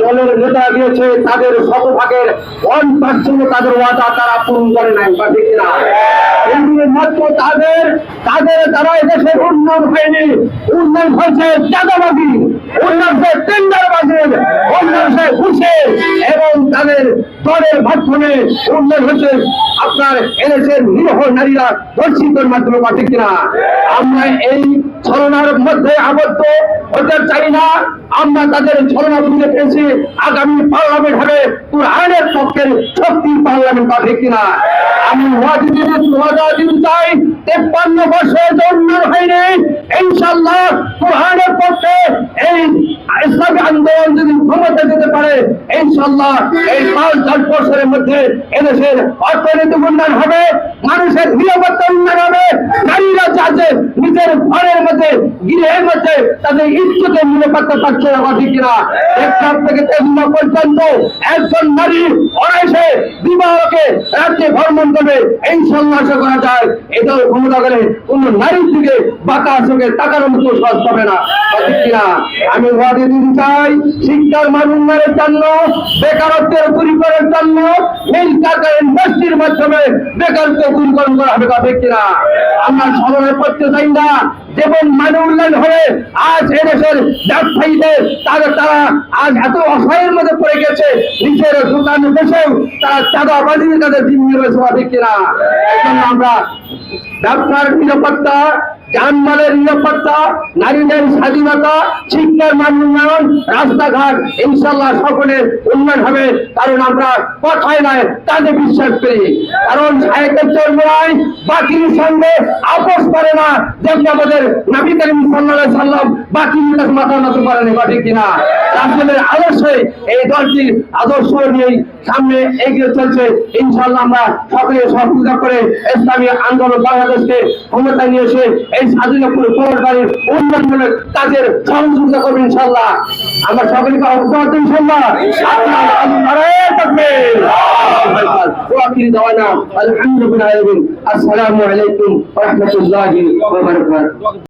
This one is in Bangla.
দলের নেতা গিয়েছে তাদের শতভাগের ওয়ান পার্সেন্ট তাদের ওয়াদা তারা পূরণ করে নাই, বা ঠিক না। তাদের তাদের দ্বারা দেশের উন্নয়ন হয়নি, উন্নয়ন হয়েছে চাঁদাবাজি দলের মাধ্যমে উন্নয়ন হয়েছে। আপনার এদেশের নিরহ নারীরা ধর্ষিতের মাধ্যমে বা ঠিক না আমরা এই ছলনার মধ্যে আবদ্ধ হতে চাই না। আমরা তাদের ছলনা বুঝে পেয়েছি। আগামী পার্লামেন্ট হবে। আইনের পক্ষের শক্তি পার্লামেন্ট পাবে কিনা? আমি চাই। তেপ্পান্ন বছর উন্নয়ন হয়নি। ইনশাল্লাহ কোরআনের পক্ষে এই ইসলামী আন্দোলন যদি ক্ষমতা যেতে ইনশাল্লাহ এই পাঁচ দশ বছরের মধ্যে এদেশের অর্থনৈতিক উন্নয়ন হবে, মানুষের নিরাপত্তা উন্নয়ন হবে, নারীরা যাতে নিজের ঘরের মধ্যে, গৃহের মধ্যে তাদের ইজ্জতের নিরাপত্তা পাচ্ছে না কিনা? এক সাত থেকে তেমন পর্যন্ত একজন নারী অনায়াসে রাজ্যে ভ্রমণ করবে এই আশা করা যায় এটা ক্ষমতা করে কোন নারীর দিকে বাঁকা চোখে টাকার মতো সহজ পাবে না। আমি ওয়াদে দিতে চাই, শিক্ষার মান উন্নয়নের জন্য, বেকারত্বের দূরীকরণের জন্য, নীল কার্ডের ইন্ডাস্ট্রির মাধ্যমে বেকারত্ব দূরীকরণ করা হবে কিনা? আমরা স্মরণে করতে চাই না যেমন মানব উন্নয়ন হয়ে আজ এদেশের ব্যবসায়ীদের, তারা তারা আজ এত অসহায়ের মধ্যে পড়ে গেছে, নিজের দোকানে বসেও তারা চাঁদা বাজিয়ে তাদের জিম্মি রয়েছে কিনা? আমরা ব্যবসার নিরাপত্তা যানমালের নিরাপত্তা, নারীদের স্বাধীনতা, শিক্ষার মান উন্নয়ন, রাস্তাঘাট ইনশাল্লাহ সকলের উন্নয়ন হবে, কারণ আমরা কথায় নয় তাদের বিশ্বাস করি। কারণ সাহেবের চর্মায় বাকির সঙ্গে আপোষ করে না, যেমন আমাদের নবী করিম সাল্লাহ সাল্লাম বাকির কাছে মাথা নত করেনি বা ঠিক কিনা? রাসূলের আদর্শে এই দলটির আদর্শ নিয়ে সামনে এগিয়ে চলছে। ইনশাল্লাহ আমরা সকলে সহযোগিতা করে ইসলামী আন্দোলন বাংলাদেশকে ক্ষমতা নিয়ে এসে এই স্বাধীনপুর পৌরবাড়ির উন্নয়নমূলক কাজের সহযোগিতা করবে ইনশাল্লাহ আমরা সকলকে করি ইনশাল্লাহ তাকবীর। ওয়াকিল দাওয়ানা, আলহামদুলিল্লাহ আসসালামু আলাইকুম ওয়া রাহমাতুল্লাহি ওয়া বারাকাতুহু।